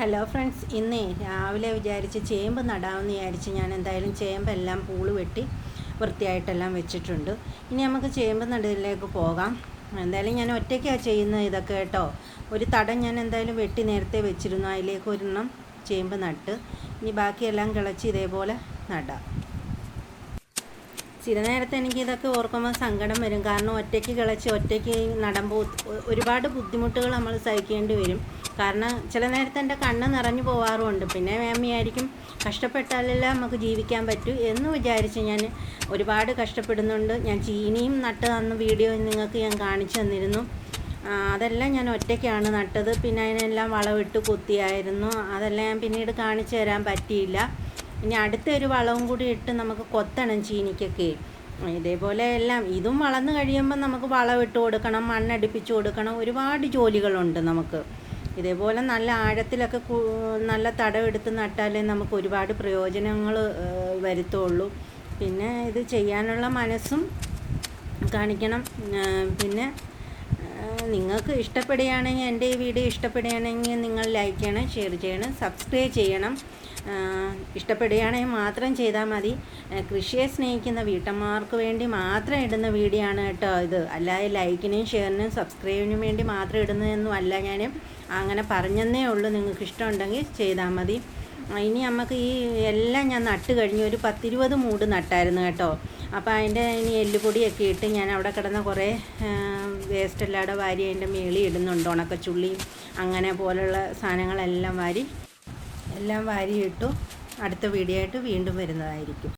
Hello friends ഇന്നേ രാവിലെ വിചാരിച്ച് ചേമ്പ് നടാമെന്ന് വിചാരിച്ച് ഞാൻ എന്തായാലും ചേമ്പെല്ലാം പൂൾ വെട്ടി വൃത്തിയായിട്ടെല്ലാം വെച്ചിട്ടുണ്ട്. ഇനി നമുക്ക് ചേമ്പ് നടലിലേക്ക് പോകാം. എന്തായാലും ഞാൻ ഒറ്റയ്ക്കാണ് ചെയ്യുന്നത് ഇതൊക്കെ കേട്ടോ. ഒരു തടം ഞാൻ എന്തായാലും വെട്ടി നേരത്തെ വെച്ചിരുന്നു. അതിലേക്ക് ഒരെണ്ണം ചേമ്പ് നട്ട്. ഇനി ബാക്കിയെല്ലാം കിളച്ച് ഇതേപോലെ നടാം. ചില നേരത്തെ എനിക്ക് ഇതൊക്കെ ഓർക്കുമ്പോൾ സങ്കടം വരും. കാരണം ഒറ്റയ്ക്ക് കിളച്ച് ഒറ്റയ്ക്ക് നടുമ്പോൾ ഒരുപാട് ബുദ്ധിമുട്ടുകൾ നമ്മൾ സഹിക്കേണ്ടി വരും. കാരണം ചില നേരത്തെ എന്റെ കണ്ണ് നിറഞ്ഞു പോകാറുമുണ്ട് പിന്നെ മേമ്മയായിരിക്കും കഷ്ടപ്പെട്ടാലെല്ലാം നമുക്ക് ജീവിക്കാൻ പറ്റൂ എന്ന് വിചാരിച്ച് ഞാൻ ഒരുപാട് കഷ്ടപ്പെടുന്നുണ്ട്. ഞാൻ ചീനിയും നട്ട് തന്ന വീഡിയോ നിങ്ങൾക്ക് ഞാൻ കാണിച്ചു തന്നിരുന്നു. അതെല്ലാം ഞാൻ ഒറ്റയ്ക്കാണ് നട്ടത്. പിന്നെ അതിനെല്ലാം വളമിട്ട് കൊത്തിയായിരുന്നു. അതെല്ലാം ഞാൻ പിന്നീട് കാണിച്ചു തരാൻ പറ്റിയില്ല. ഇനി അടുത്തൊരു വളവും കൂടി ഇട്ട് നമുക്ക് കൊത്തണം ചീനിക്കൊക്കെ. ഇതേപോലെ എല്ലാം ഇതും വളർന്നു കഴിയുമ്പോൾ നമുക്ക് വളമിട്ട് കൊടുക്കണം മണ്ണടിപ്പിച്ച് കൊടുക്കണം. ഒരുപാട് ജോലികളുണ്ട് നമുക്ക്. ഇതേപോലെ നല്ല ആഴത്തിലൊക്കെ നല്ല തടവെടുത്ത് നട്ടാലേ നമുക്ക് ഒരുപാട് പ്രയോജനങ്ങൾ വരുത്തുള്ളൂ. പിന്നെ ഇത് ചെയ്യാനുള്ള മനസ്സും കാണിക്കണം. പിന്നെ നിങ്ങൾക്ക് ഇഷ്ടപ്പെടുകയാണെങ്കിൽ എന്റെ ഈ വീഡിയോ ഇഷ്ടപ്പെടുകയാണെങ്കിൽ നിങ്ങൾ ലൈക്ക് ചെയ്യണം ഷെയർ ചെയ്യണം സബ്സ്ക്രൈബ് ചെയ്യണം. ഇഷ്ടപ്പെടുകയാണെങ്കിൽ മാത്രം ചെയ്താൽ മതി. കൃഷിയെ സ്നേഹിക്കുന്ന വീട്ടമ്മമാർക്ക് വേണ്ടി മാത്രം ഇടുന്ന വീഡിയോ ആണ് കേട്ടോ ഇത്. അല്ലാതെ ലൈക്കിനും ഷെയറിനും സബ്സ്ക്രൈബിനും വേണ്ടി മാത്രം ഇടുന്നതെന്നും അല്ല ഞാൻ അങ്ങനെ പറഞ്ഞെന്നേ ഉള്ളൂ. നിങ്ങൾക്ക് ഇഷ്ടമുണ്ടെങ്കിൽ ചെയ്താൽ മതി. ഇനി നമുക്ക് ഈ എല്ലാം ഞാൻ നട്ട് കഴിഞ്ഞ് ഒരു പത്തിരുപത് മൂട് നട്ടായിരുന്നു കേട്ടോ. അപ്പോൾ അതിന്റെ ഇനി എല്ലുപൊടിയൊക്കെ ഇട്ട് ഞാൻ അവിടെ കിടന്ന കുറേ വേസ്റ്റ് എല്ലാം വാരി അതിന്റെ മേളി ഇടുന്നുണ്ട് ഉണക്കച്ചുള്ളിയും അങ്ങനെ പോലുള്ള സാധനങ്ങളെല്ലാം വാരി എല്ലാം വാരിയിട്ടു അടുത്ത വീഡിയോ ആയിട്ട് വീണ്ടും വരുന്നതായിരിക്കും.